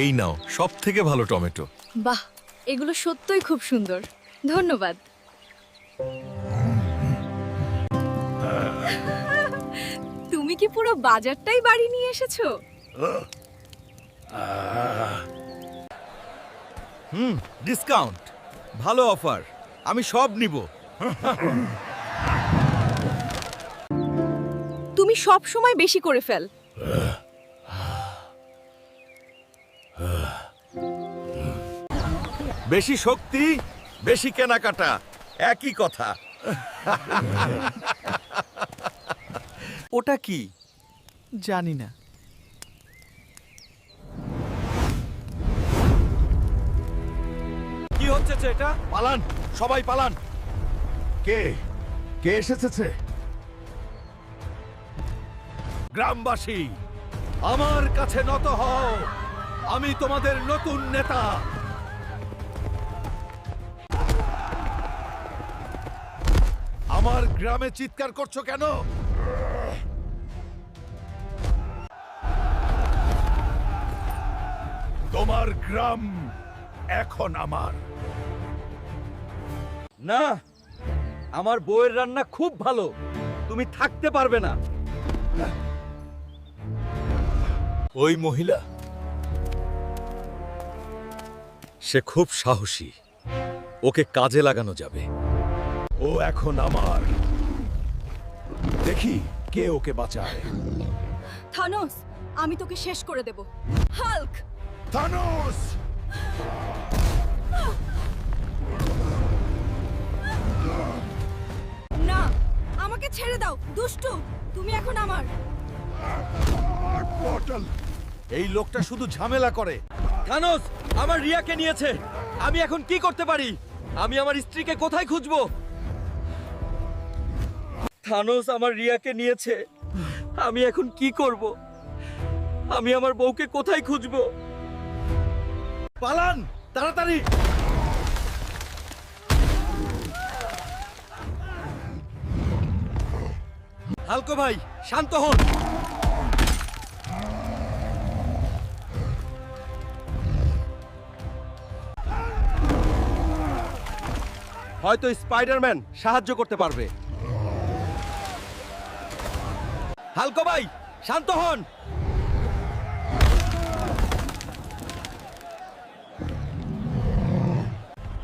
এই নাও সব থেকে ভালো টমেটো। বাহ এগুলো সত্যই খুব সুন্দর। ধন্যবাদ। তুমি কি পুরো বাজারটাই বাড়ি নিয়ে এসেছ? হুম ডিসকাউন্ট ভালো অফার আমি সব নিব। তুমি সব সময় বেশি করে ফেল। বেশি শক্তি বেশি কেনাকাটা। একই কথা। ওটা কি? জানি না। কি হচ্ছে এটা? পালান সবাই পালান। কে? কে এসেছে গ্রামবাসী আমার কাছে নত হও। আমি তোমাদের নতুন নেতা। আমার গ্রামে চিৎকার করছ কেন? তোমার গ্রাম এখন আমার। না আমার বউয়ের রান্না খুব ভালো। তুমি থাকতে পারবে না। ওই মহিলা সে খুব সাহসী। ওকে কাজে লাগানো যাবে। ও এখন আমার। দেখি কে ওকে বাঁচায়। থানোস আমি তোকে শেষ করে দেব। হাল্ক! থানোস! না আমাকে ছেড়ে দাও দুষ্টু তুমি এখন আমার। এই লোকটা শুধু ঝামেলা করে। থানোস আমার রিয়াকে নিয়েছে। আমি এখন কি করতে পারি? আমি আমার স্ত্রীকে কোথায় খুঁজবো? থানোস আমার রিয়াকে নিয়েছে। আমি এখন কি করব? আমি আমার বউকে কোথায় খুঁজবো? পালান, তাড়াতাড়ি! হালকো ভাই, শান্ত হন। হয়তো স্পাইডারম্যান সাহায্য করতে পারবে। হালকো ভাই শান্ত হন।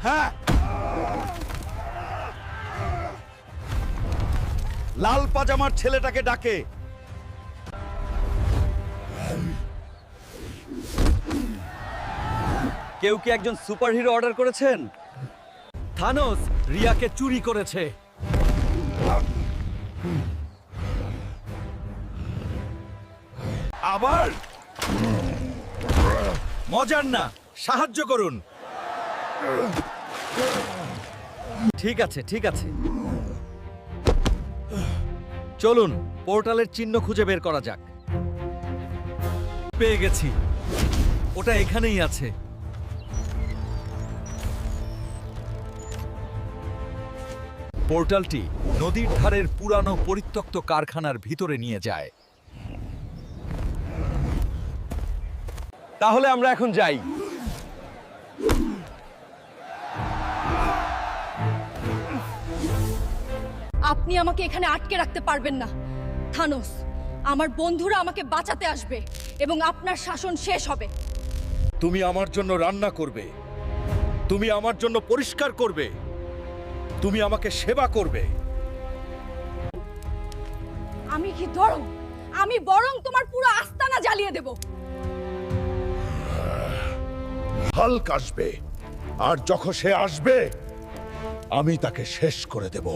হ্যাঁ। লাল পাজামার ছেলেটাকে ডাকে। কেউ কি একজন সুপারহিরো অর্ডার করেছেন? থানোস রিয়াকে চুরি করেছে। আবার? মজার না, সাহায্য করুন। ঠিক আছে ঠিক আছে। চলুন, পোর্টালের চিহ্ন খুঁজে বের করা যাক। পেয়ে গেছি। ওটা এখানেই আছে। পোর্টালটি নদীর ধারের পুরানো পরিত্যক্ত কারখানার ভিতরে নিয়ে যায়। তাহলে আমরা এখন যাই। আপনি আমাকে এখানে আটকে রাখতে পারবেন না থানোস। আমার বন্ধুরা আমাকে বাঁচাতে আসবে এবং আপনার শাসন শেষ হবে। তুমি আমার জন্য রান্না করবে। তুমি আমার জন্য পরিষ্কার করবে। তুমি আমাকে সেবা করবে। আমি কি ধরো আমি বরং তোমার পুরো আস্তানা জ্বালিয়ে দেব। হাল্ক আসবে। আর যখন সে আসবে আমি তাকে শেষ করে দেব।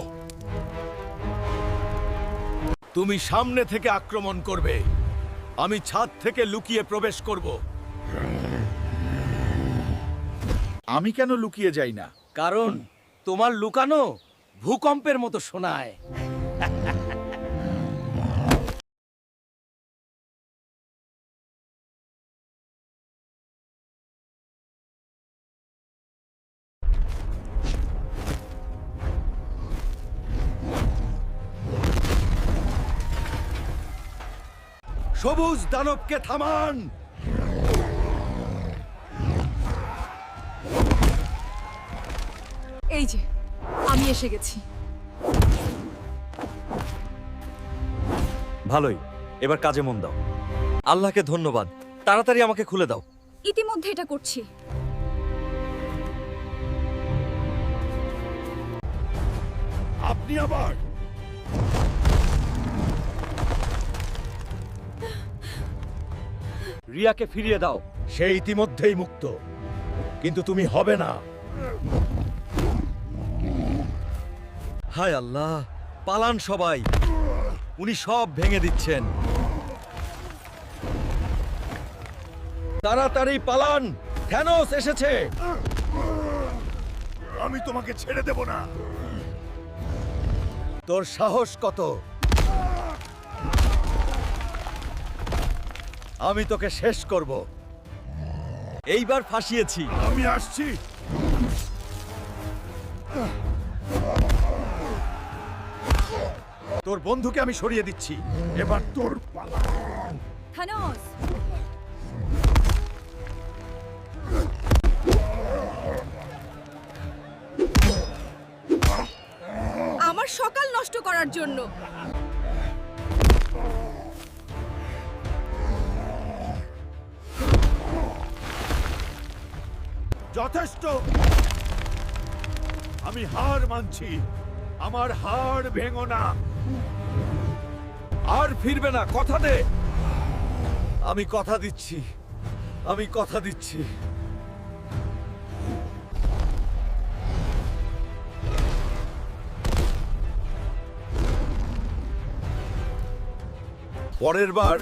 তুমি সামনে থেকে আক্রমণ করবে। আমি ছাদ থেকে লুকিয়ে প্রবেশ করব। আমি কেন লুকিয়ে যাই না? কারণ তোমার লুকানো ভূকম্পের মতো শোনায় সবুজ দানবকে থামান। এই যে আমি এসে গেছি। ভালোই এবার কাজে মন দাও। আল্লাহকে ধন্যবাদ তাড়াতাড়ি আমাকে খুলে দাও। ইতিমধ্যে এটা করছি। আপনি আবার রিয়াকে ফিরিয়ে দাও। সে ইতিমধ্যেই মুক্ত। কিন্তু তুমি হবে না। হায় আল্লাহ পালান সবাই। উনি সব ভেঙে দিচ্ছেন। তাড়াতাড়ি পালান। থ্যানোস এসেছে। আমি তোমাকে ছেড়ে দেব না। তোর সাহস কত? আমি তোকে শেষ করব। এইবার ফাঁসিয়েছি। আমি আসছি। তোর বন্ধুকে আমি সরিয়ে দিচ্ছি। এবার তোর পালা। থানোস। আমার সকাল নষ্ট করার জন্য যথেষ্ট। আমি হার মানছি। আমার হাড় ভেঙো না। আর ফিরবে না। কথা দে। আমি কথা দিচ্ছি। আমি কথা দিচ্ছি। পরের বার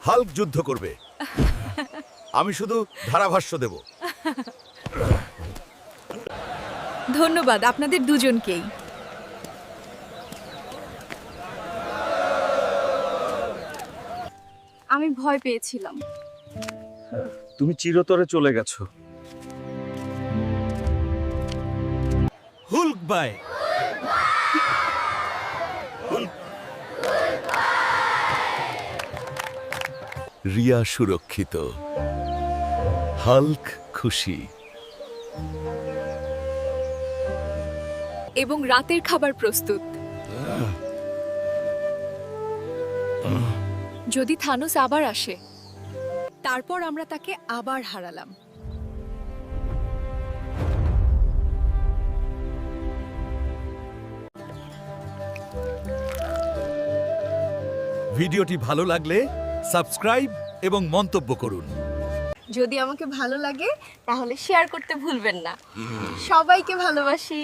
হাল্ক যুদ্ধ করবে। আমি শুধু ধারাভাষ্য দেব। ধন্যবাদ আপনাদের দুজনকেই। আমি ভয় পেয়েছিলাম। তুমি চিরতরে চলে গেছো। Hoolock by. রিয়া সুরক্ষিত। হাল্ক খুশি। এবং রাতের খাবার প্রস্তুত। যদি থানোস আবার আসে তারপর আমরা তাকে আবার হারালাম। ভিডিওটি ভালো লাগলে সাবস্ক্রাইব এবং মন্তব্য করুন। যদি আমাকে ভালো লাগে তাহলে শেয়ার করতে ভুলবেন না। সবাইকে ভালোবাসি।